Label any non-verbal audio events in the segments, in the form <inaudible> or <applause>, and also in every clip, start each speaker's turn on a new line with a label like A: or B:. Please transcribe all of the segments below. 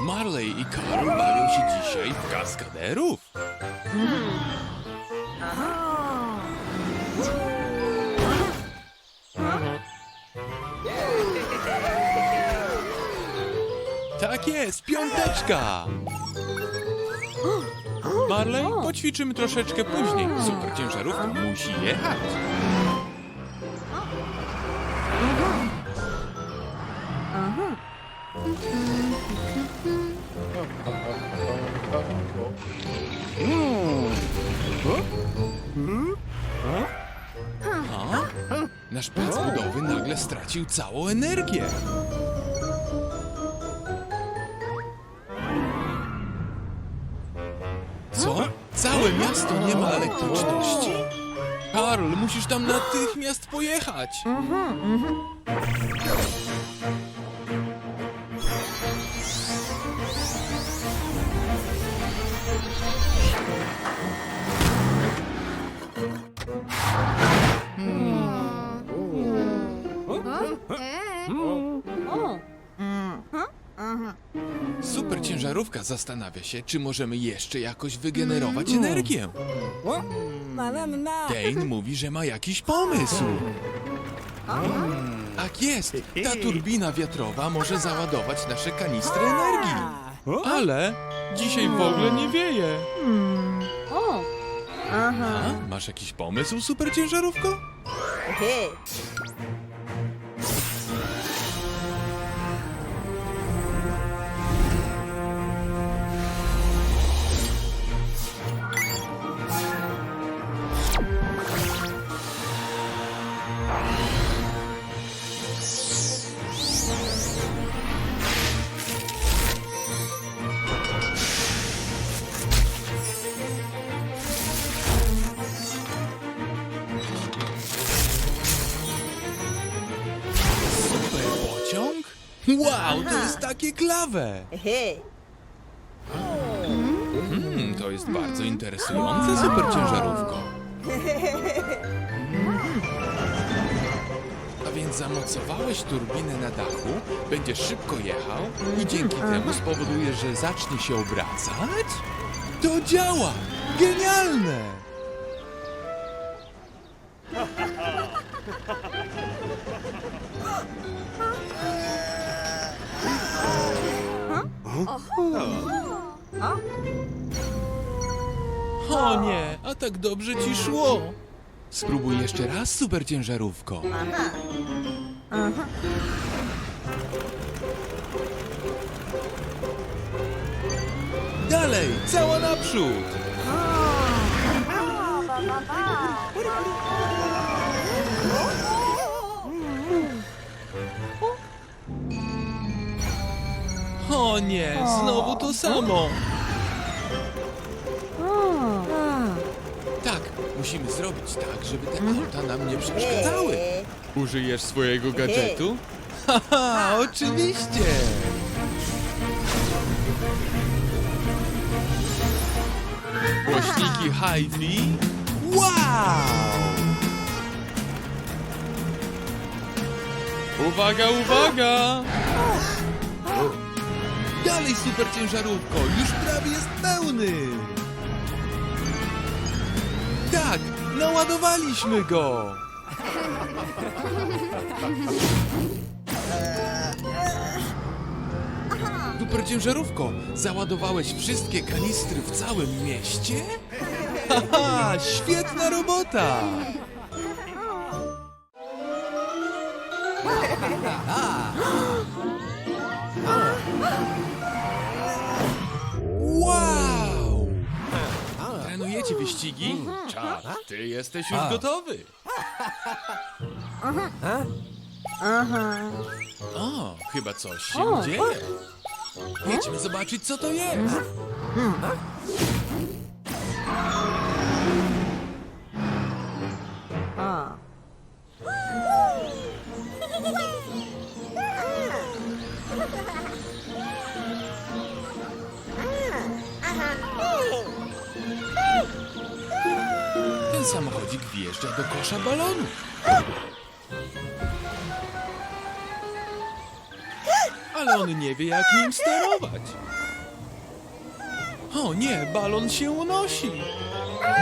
A: Marley i Carl bawią się dzisiaj w kaskaderów. Tak jest, piąteczka! Marley, poćwiczymy troszeczkę później. Super ciężarówka musi jechać. Nasz plac budowy nagle stracił całą energię. Co? Całe miasto nie ma elektryczności? Karl, musisz tam natychmiast pojechać. Super zastanawia się, czy możemy jeszcze jakoś wygenerować energię. Dane <laughs> mówi, że ma jakiś pomysł. Tak jest, ta turbina wiatrowa może załadować nasze kanistry energii. Ale dzisiaj w ogóle nie wieje. A, masz jakiś pomysł, super ciężarówko? Wow, to jest takie klawe! Hmm, to jest bardzo interesujące, super ciężarówko. A więc zamocowałeś turbinę na dachu, będziesz szybko jechał i dzięki temu spowodujesz, że zacznie się obracać? To działa! Genialne! O nie, a tak dobrze ci szło. Spróbuj jeszcze raz, super ciężarówko. Dalej, cała naprzód. O nie, znowu to samo. Tak, musimy zrobić tak, żeby te auta nam nie przeszkadzały. Użyjesz swojego gadżetu? Haha, oczywiście! Głośniki hi-fi? Wow! Uwaga, uwaga! Dalej, super ciężarówko, już prawie jest pełny! Tak, naładowaliśmy go! Super ciężarówko, załadowałeś wszystkie kanistry w całym mieście? Haha, świetna robota! Wow! Trenujecie wyścigi? Czad, ty jesteś już gotowy. O, chyba coś się dzieje. Jedźmy zobaczyć, co to jest. Samochodzik wjeżdża do kosza balonów. ale on nie wie, jak nim sterować. O nie, balon się unosi.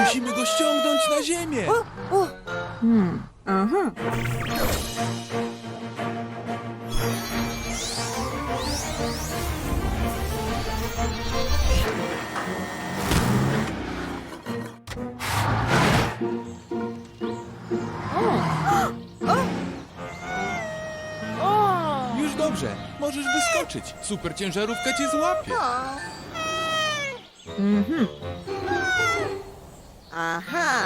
A: Musimy go ściągnąć na ziemię.
B: Aha.
A: Możesz wyskoczyć. Super ciężarówka cię złapie.
B: Aha.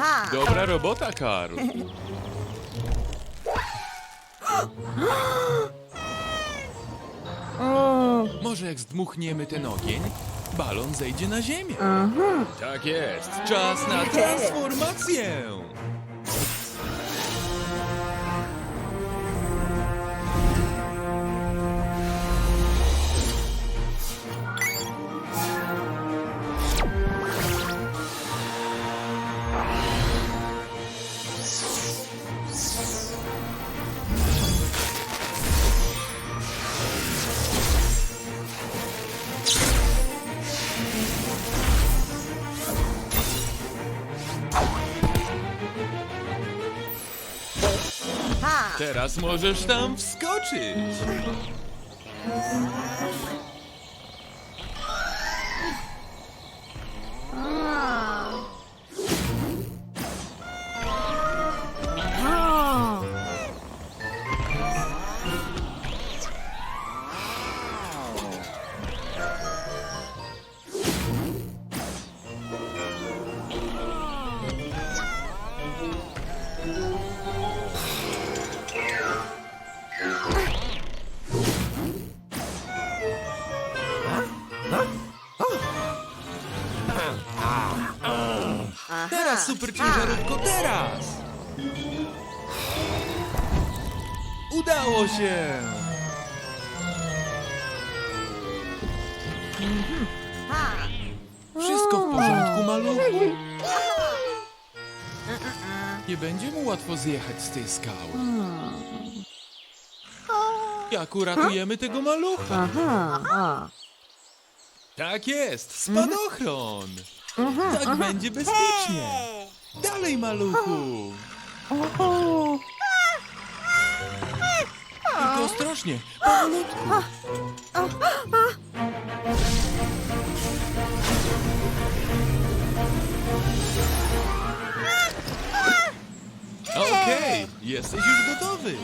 B: Aha.
A: Dobra robota, Karl. <laughs>
B: O.
A: Może jak zdmuchniemy ten ogień, balon zejdzie na ziemię.
B: Aha.
A: Tak jest. Czas na transformację. Teraz możesz tam wskoczyć. Super ciężarówko, teraz! Udało się!
B: Ha.
A: Wszystko w porządku, maluchu. Nie będzie mu łatwo zjechać z tej skały. Jak uratujemy tego malucha?
B: Aha. A.
A: Tak jest, spadochron! Tak będzie bezpiecznie. Dalej, maluchu!
B: O.
A: Tylko ostrożnie, powolutku. Okej, jesteś już gotowy.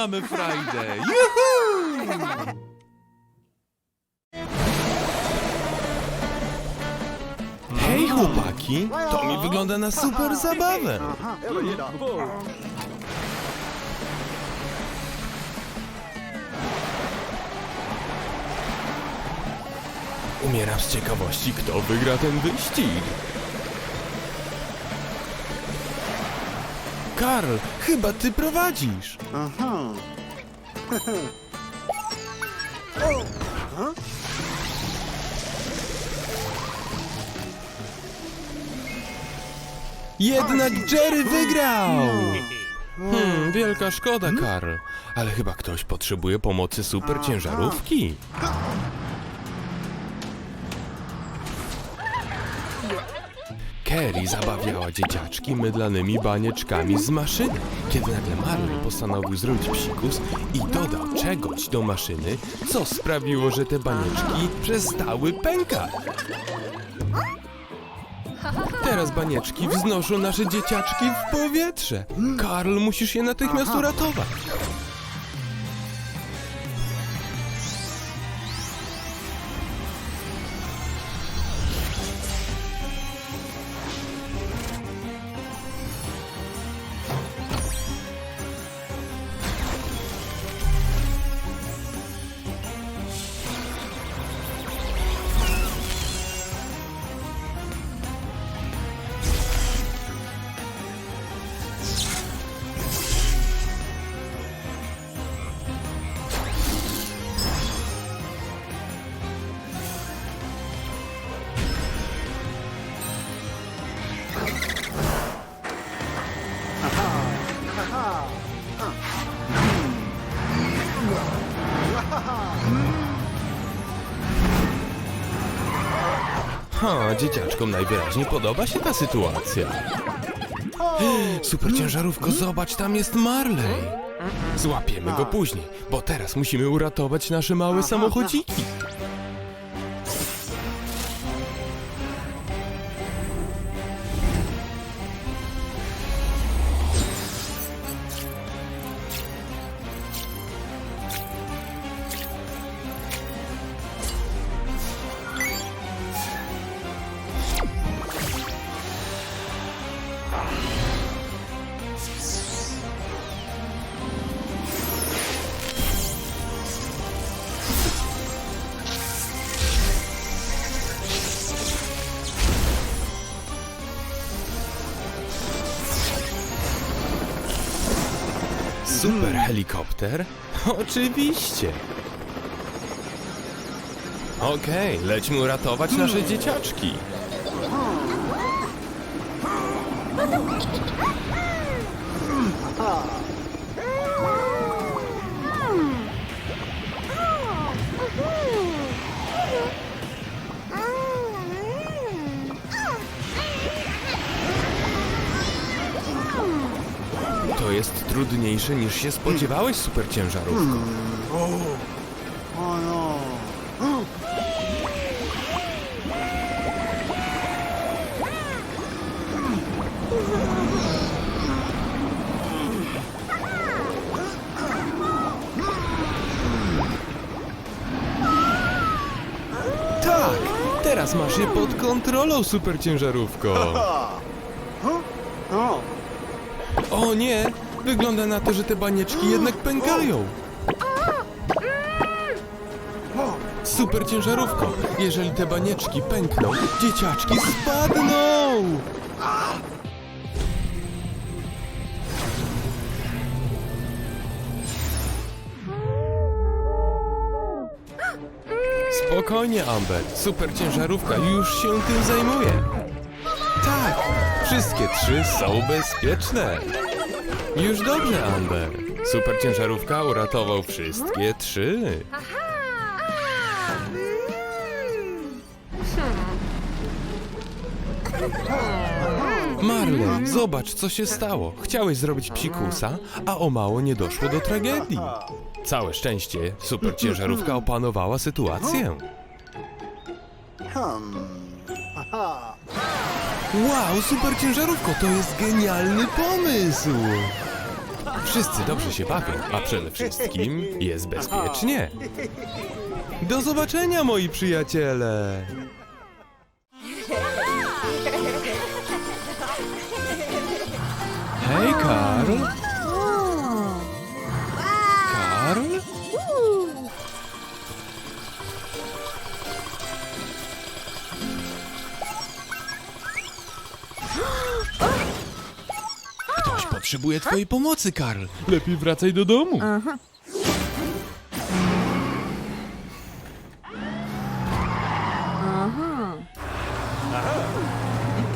A: Mamy frajdę. <laughs> Juhu!
C: Hej chłopaki, to mi wygląda na super zabawę. Umieram z ciekawości, kto wygra ten wyścig. Karl, chyba ty prowadzisz. Jednak Jerry wygrał! Hmm, wielka szkoda, Karl. Ale chyba ktoś potrzebuje pomocy super Kerry zabawiała dzieciaczki mydlanymi banieczkami z maszyny, kiedy nagle Marley postanowił zrobić psikus i dodał czegoś do maszyny, co sprawiło, że te banieczki przestały pękać. Teraz banieczki wznoszą nasze dzieciaczki w powietrze. Karl, musisz je natychmiast uratować.
A: Dzieciaczkom najwyraźniej podoba się ta sytuacja. <gasps> Super ciężarówko, zobacz, tam jest Marley. Złapiemy go później, bo teraz musimy uratować nasze małe samochodziki. Super helikopter? <laughs> Oczywiście. Okej, lećmy uratować nasze dzieciaczki. Trudniejsze niż się spodziewałeś, super ciężarówko. Tak, teraz masz je pod kontrolą, super ciężarówko. O nie! Wygląda na to, że te banieczki jednak pękają. Super ciężarówko! Jeżeli te banieczki pękną, dzieciaczki spadną! Spokojnie, Amber. Super ciężarówka już się tym zajmuje. Tak, wszystkie trzy są bezpieczne. Już dobrze, Amber. Super ciężarówka uratował wszystkie trzy. Marley, zobacz, co się stało. Chciałeś zrobić psikusa, a o mało nie doszło do tragedii. Całe szczęście, super ciężarówka opanowała sytuację. Wow, super ciężarówko, to jest genialny pomysł! Wszyscy dobrze się bawią, a przede wszystkim jest bezpiecznie. Do zobaczenia, moi przyjaciele! Hej, Karl! Ktoś potrzebuje twojej pomocy, Karl. Lepiej wracaj do domu.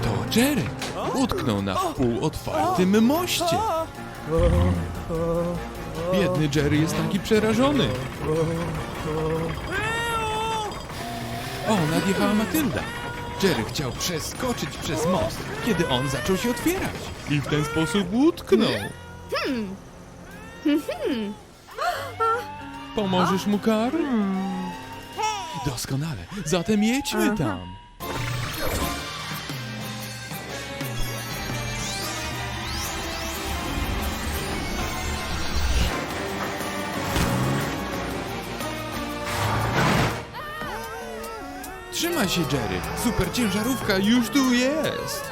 A: To Jerry. Utknął na wpół otwartym moście. Biedny Jerry jest taki przerażony. O, nadjechała Matylda. Jerry chciał przeskoczyć przez most, kiedy on zaczął się otwierać. I w ten sposób utknął. Pomożesz mu, Karl? Doskonale. Zatem jedźmy tam. Trzymaj się, Jerry. Super ciężarówka już tu jest.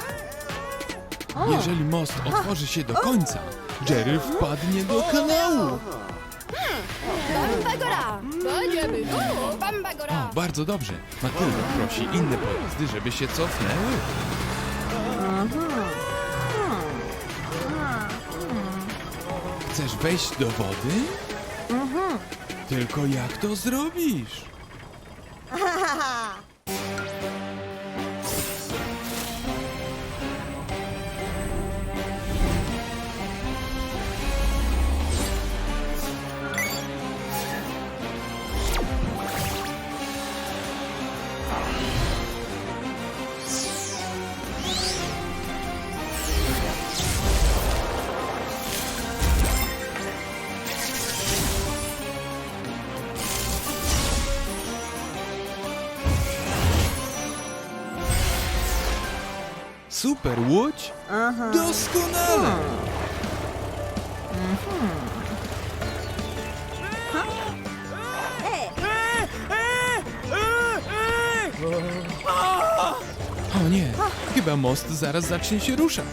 A: Jeżeli most otworzy się do końca, Jerry wpadnie do kanału.
D: Bambagora! Będziemy tu! Bambagora!
B: O, bardzo dobrze. Matylda prosi inne pojazdy, żeby się cofnęły. Chcesz wejść do wody? Tylko jak to zrobisz? <laughs>
A: Super łódź?
B: Aha.
A: Doskonale!
B: Ej,
A: O nie, chyba most zaraz zacznie się ruszać.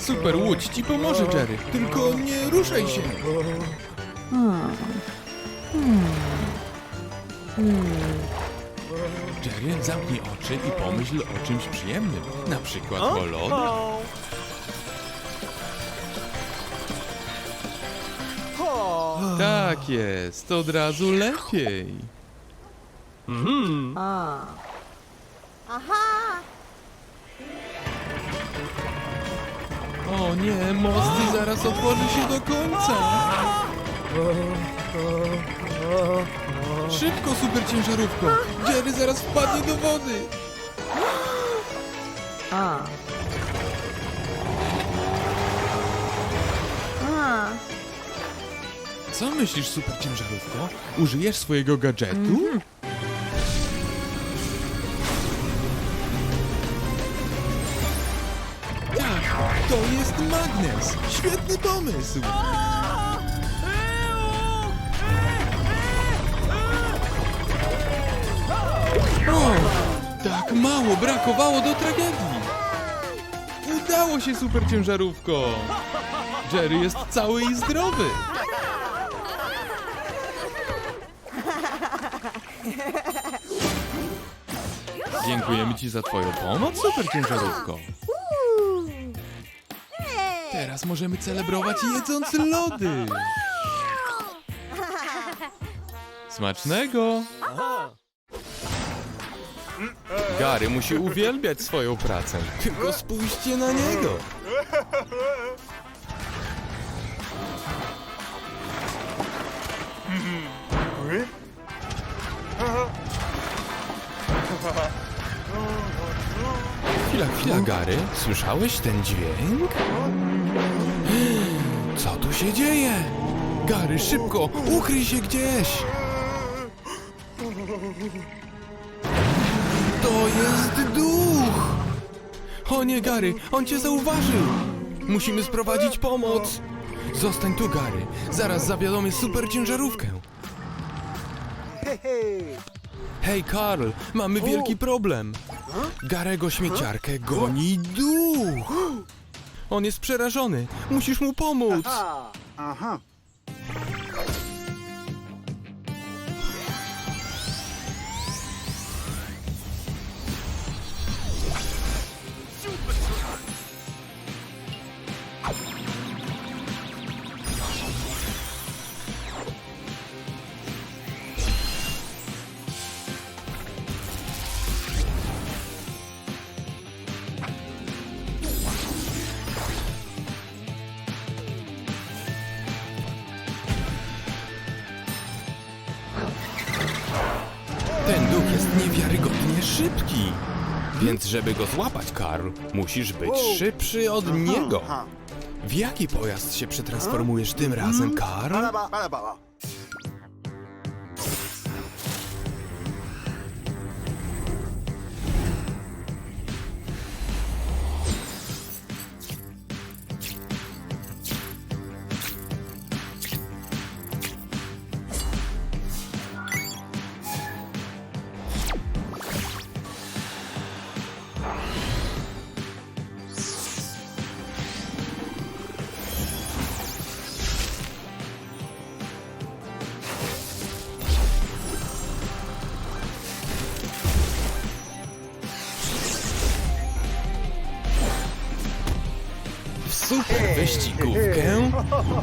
A: Super łódź ci pomoże, Jerry. Tylko nie ruszaj się. Jerry, zamknij oczy i pomyśl o czymś przyjemnym. Na przykład o lodach. Tak jest, od razu lepiej.
B: a. Aha.
A: O nie, most zaraz otworzy się do końca. Szybko, super ciężarówko. Jerry zaraz wpadnie do wody.
B: A. A.
A: Co myślisz, super ciężarówko? Użyjesz swojego gadżetu? Tak, to jest magnes. Świetny pomysł. Mało brakowało do tragedii. Udało się, super ciężarówko. Jerry jest cały i zdrowy. Dziękujemy Ci za Twoją pomoc, super ciężarówko. Teraz możemy celebrować jedząc lody. Smacznego! Gary musi uwielbiać swoją pracę. Tylko spójrzcie na niego. Chwila, chwila, Gary. Słyszałeś ten dźwięk? Co tu się dzieje? Gary, szybko! Ukryj się gdzieś! To jest duch! O nie, Gary, on cię zauważył! Musimy sprowadzić pomoc! Zostań tu, Gary. Zaraz zawiadomię super ciężarówkę. Hej, Karl, mamy wielki problem. Garego śmieciarkę goni duch. <gasps> On jest przerażony. Musisz mu pomóc. Ten duch jest niewiarygodnie szybki. Więc żeby go złapać, Karl, musisz być szybszy od niego. W jaki pojazd się przetransformujesz tym razem, Karl? Super wyścigówkę,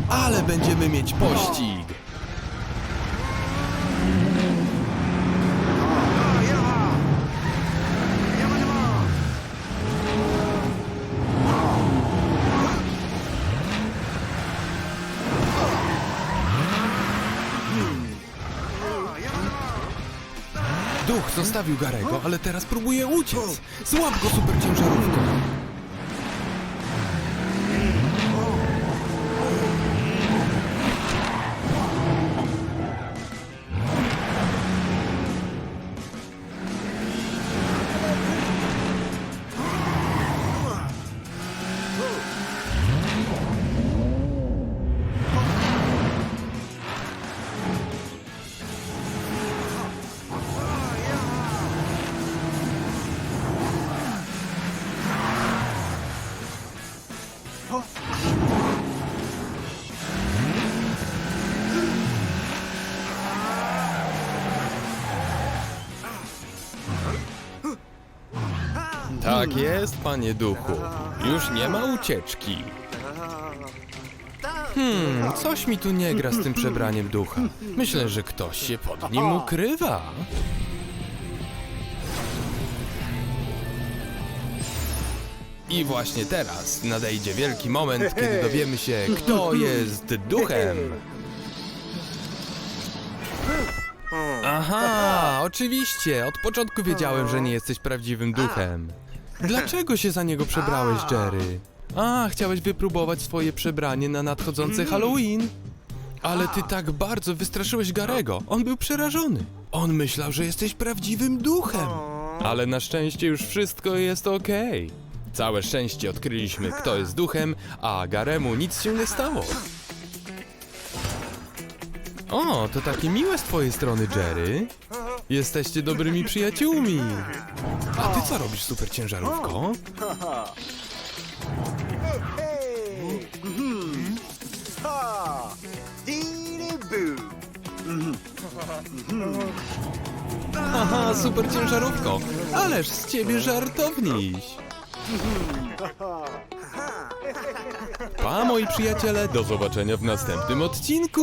A: ale będziemy mieć pościg. Duch zostawił Garego, ale teraz próbuje uciec. Złap go super Tak jest, panie duchu. Już nie ma ucieczki. Hmm, coś mi tu nie gra z tym przebraniem ducha. Myślę, że ktoś się pod nim ukrywa. I właśnie teraz nadejdzie wielki moment, kiedy dowiemy się, kto jest duchem. Aha, oczywiście. Od początku wiedziałem, że nie jesteś prawdziwym duchem. Dlaczego się za niego przebrałeś, Jerry? A, chciałeś wypróbować swoje przebranie na nadchodzący Halloween? Ale ty tak bardzo wystraszyłeś Garego. On był przerażony. On myślał, że jesteś prawdziwym duchem. Ale na szczęście już wszystko jest okej. Całe szczęście odkryliśmy, kto jest duchem, a Garemu nic się nie stało. O, to takie miłe z twojej strony, Jerry. Jesteście dobrymi przyjaciółmi. A ty co robisz, super ciężarówko? Aha, super ciężarówko. Ależ z ciebie żartowniś. Pa, moi przyjaciele, do zobaczenia w następnym odcinku.